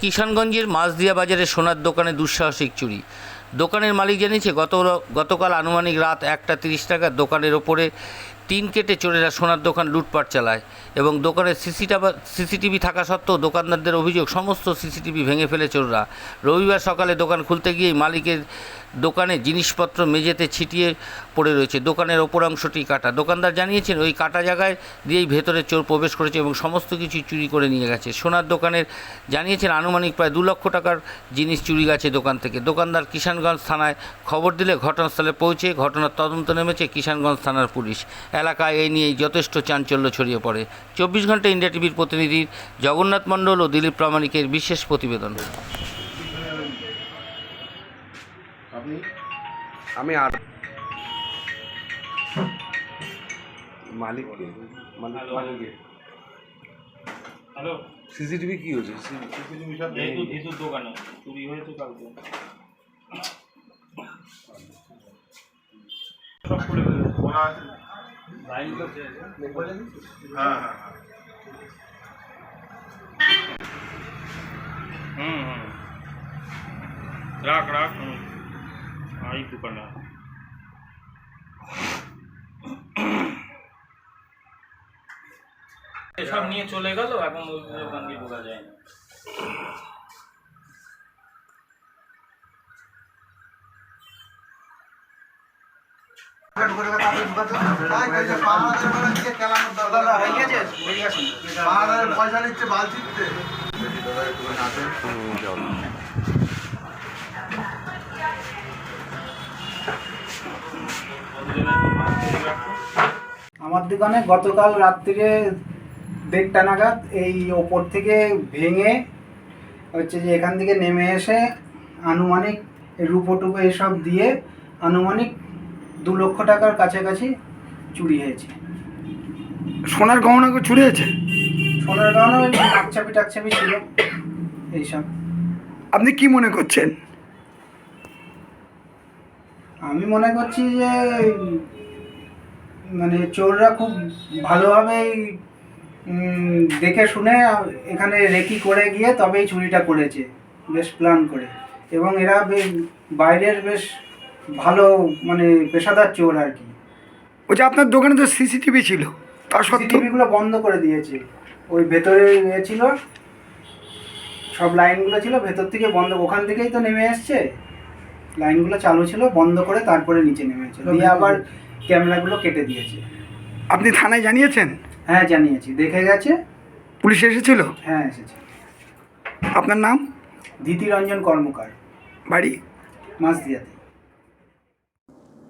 কিষানগঞ্জের মাছদিয়া বাজারে সোনার দোকানে দুঃসাহসিক চুরি। দোকানের মালিক জানিয়েছে গত গতকাল আনুমানিক রাত একটা তিরিশ টাকা দোকানের ওপরে টিন কেটে চোরেরা সোনার দোকান লুটপাট চালায় এবং দোকানের সিসিটাবা সিসিটিভি থাকা সত্ত্বেও দোকানদারদের অভিযোগ, সমস্ত সিসিটিভি ভেঙে ফেলে চোররা। রবিবার সকালে দোকান খুলতে গিয়েই মালিকের দোকানে জিনিসপত্র মেঝেতে ছিটিয়ে পড়ে রয়েছে। দোকানের ওপর অংশটি কাটা। দোকানদার জানিয়েছেন, ওই কাটা জায়গায় দিয়েই ভেতরে চোর প্রবেশ করেছে এবং সমস্ত কিছু চুরি করে নিয়ে গেছে। সোনার দোকানের জানিয়েছেন, আনুমানিক প্রায় দু লক্ষ টাকার জিনিস চুরি গেছে দোকান থেকে। দোকানদার কিষানগঞ্জ থানায় খবর দিলে ঘটনাস্থলে পৌঁছে ঘটনার তদন্ত নেমেছে কিষানগঞ্জ থানার পুলিশ। এলাকায় এই নিয়েই যথেষ্ট চাঞ্চল্য ছড়িয়ে পড়ে। চব্বিশ ঘণ্টা ইন্ডিয়া টিভির প্রতিনিধি জগন্নাথ মণ্ডল ও দিলীপ প্রামাণিকের বিশেষ প্রতিবেদন। আমি আর মালিক মালিক হ্যালো সিসিটিভি কি হয়েছে? যেহেতু যেহেতু দোকানে চুরি হয়েছে কালকে। সব খুলে লাইন তো শেষ। হুম হুম রাখ রাখ হুম আই দোকানে এসব নিয়ে চলে গেল এখন ওই দোকান দিয়ে ঢোকা যায় আমার দোকানে গতকাল রাত্রিরে দেড়টা নাগাদ এই ওপর থেকে ভেঙে হচ্ছে যে এখান থেকে নেমে এসে আনুমানিক এই টুপো এসব দিয়ে আনুমানিক দু লক্ষ টাকার কাছাকাছি চুরি হয়েছে। সোনার গহনা চুরি হয়েছে? সোনার গহনা ওই টাকচাপি টাকচাপি ছিল এইসব। আপনি কি মনে করছেন? আমি মনে করছি যে মানে চোররা খুব ভালোভাবেই দেখে শুনে এখানে রেকি করে গিয়ে তবেই চুরিটা করেছে বেশ প্ল্যান করে। এবং এরা বেশ বাইরের বেশ ভালো মানে পেশাদার চোর আর কি। ওই যে আপনার দোকানে তো সিসিটিভি ছিল তা সত্ত্বেও? সিসিটিভিগুলো বন্ধ করে দিয়েছে। ওই ভেতরে ইয়ে ছিল সব লাইনগুলো ছিল ভেতর থেকে বন্ধ ওখান থেকেই তো নেমে এসছে। লাইনগুলো চালু ছিল বন্ধ করে তারপরে নিচে নেমেছে দিয়ে আবার ক্যামেরাগুলো কেটে দিয়েছে। আপনি থানায় জানিয়েছেন? হ্যাঁ জানিয়েছি। দেখে গেছে। পুলিশ এসেছিল? হ্যাঁ এসেছে। আপনার নাম? ধীতিরঞ্জন কর্মকার। বাড়ি? মাঝদিয়াতে